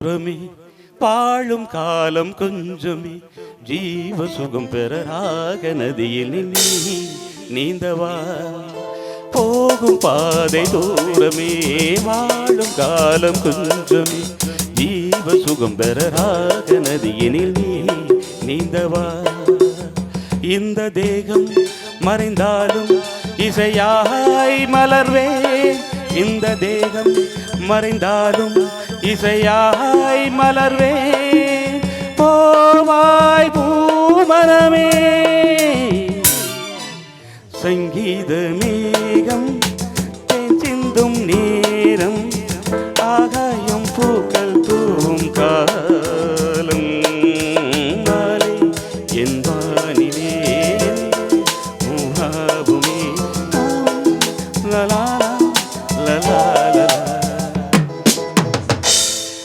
புறமே பாழும் காலம் கொஞ்சமே ஜீவ சுகம் பெற ராக நதியில் நீந்தவா? போகும் பாதை தூரமே வாழும் காலம் கொஞ்சமே ஜீவ சுகம் பெற ராக நதியினில் நீ நீந்தவா? இந்த தேகம் மறைந்தாலும் இசையாய் மலர்வேன் இந்த தேகம் மறைந்தாலும் இசையாய் மலர்வே. போவாய் பூமனமே சங்கீத மேகம் சிந்தும் நேரம் ஆகாயம் பூக்கள் தூவும் காலம். மாலை என் லலா. la la.